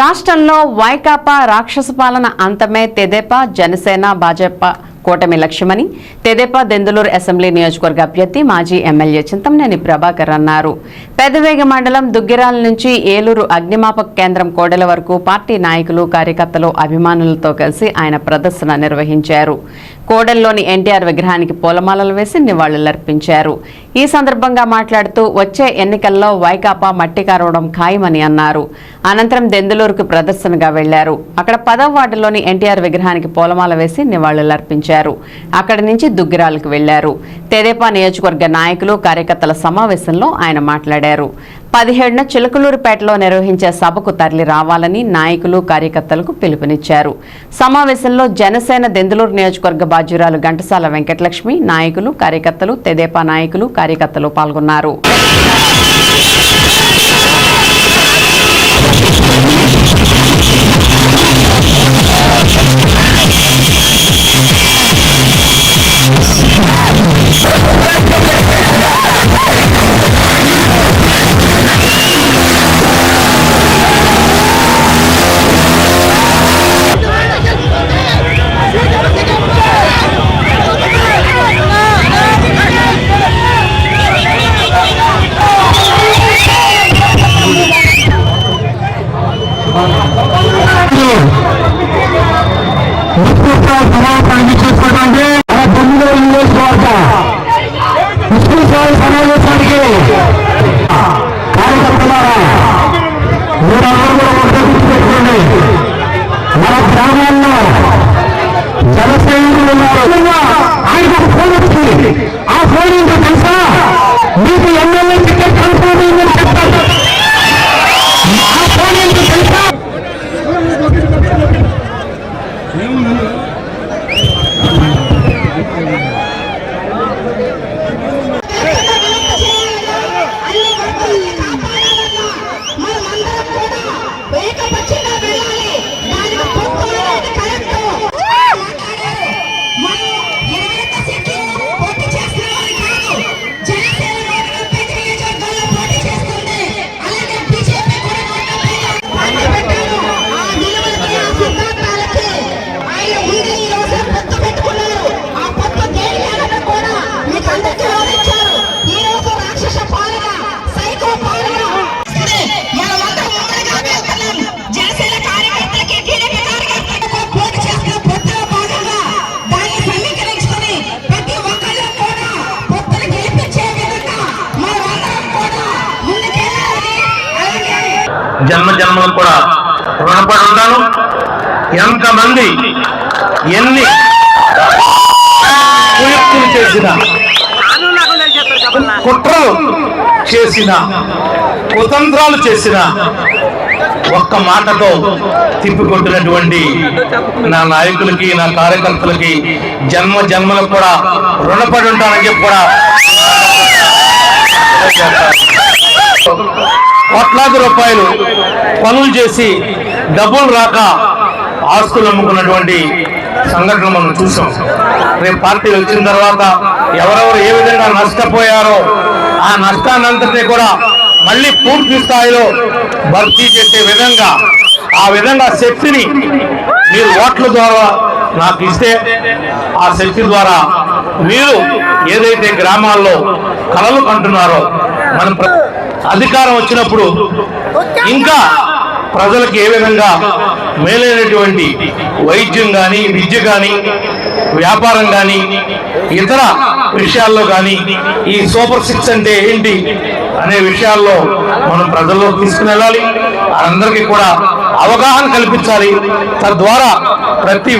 రాష్ట్రంలో వైకాపా రాక్షస పాలన అంతమే తెదేపా జనసేన భాజపా. కూటమి లక్ష్యమని తెదేపా దెందులూరు అసెంబ్లీ నియోజకవర్గ అభ్యర్థి మాజీ ఎమ్మెల్యే చింతంనేని ప్రభాకర్ అన్నారు. పెదవేగ మండలం దుగ్గిరాల నుంచి ఏలూరు అగ్నిమాపక కేంద్రం కోడెల వరకు పార్టీ నాయకులు కార్యకర్తలు అభిమానులతో కలిసి ఆయన ప్రదర్శన నిర్వహించారు. కోడెల్లోని ఎన్టీఆర్ విగ్రహానికి పూలమాలలు వేసి నివాళులర్పించారు. ఈ సందర్భంగా మాట్లాడుతూ వచ్చే ఎన్నికల్లో వైకాపా మట్టి కారవడం ఖాయమని అన్నారు. అనంతరం దెందులూరుకు ప్రదర్శనగా వెళ్ళారు. అక్కడ పదవ వార్డులోని ఎన్టీఆర్ విగ్రహానికి పూలమాల వేసి నివాళులర్పించారు. అక్కడి నుంచి దుగ్గిరాలకు వెళ్ళారు తెదేపా నియోజకవర్గ నాయకులు కార్యకర్తల సమావేశంలో ఆయన మాట్లాడారు. పదిహేడున చిలకలూరుపేటలో నిర్వహించే సభకు తరలి రావాలని నాయకులు కార్యకర్తలకు పిలుపునిచ్చారు. సమావేశంలో జనసేన దెందులూరు నియోజకవర్గ బాధ్యురాలు ఘంటసాల వెంకటలక్ష్మి నాయకులు కార్యకర్తలు తెదేపా నాయకులు కార్యకర్తలు పాల్గొన్నారు. 국회와 정황 관리체 사장님 జన్మ జన్మలు కూడా రుణపడి ఉన్నాను ఎంతమంది ఎన్ని కుయుక్తులు చేసిన కుట్రలు చేసిన కుతంత్రాలు చేసిన ఒక్క మాటతో తిప్పికొట్టినటువంటి నా నాయకులకి నా కార్యకర్తలకి జన్మ జన్మలకు కూడా రుణపడి ఉంటానని చెప్పి కూడా కోట్లాది రూపాయలు పనులు చేసి డబ్బులు రాక ఆస్తులు అమ్ముకున్నటువంటి సంఘటన మనం చూసాం. రేపు పార్టీ వచ్చిన తర్వాత ఎవరెవరు ఏ విధంగా నష్టపోయారో ఆ నష్టాన్నంతటినీ కూడా మళ్ళీ పూర్తి స్థాయిలో భర్తీ చేసే విధంగా ఆ విధంగా శక్తిని మీరు ఓట్ల ద్వారా నాకు ఇస్తే ఆ శక్తి ద్వారా మీరు ఏదైతే గ్రామాల్లో కలలు కంటున్నారో మన అధికారం వచ్చినప్పుడు ఇంకా ప్రజలకు ఏ విధంగా మేలైనటువంటి వైద్యం కానీ విద్య కానీ వ్యాపారం కానీ ఇతర విషయాల్లో కానీ ఈ సూపర్ సిక్స్ అంటే ఏంటి అనే విషయాల్లో మనం ప్రజల్లో తీసుకుని వెళ్ళాలి. అందరికీ కూడా అవగాహన కల్పించాలి. తద్వారా ప్రతి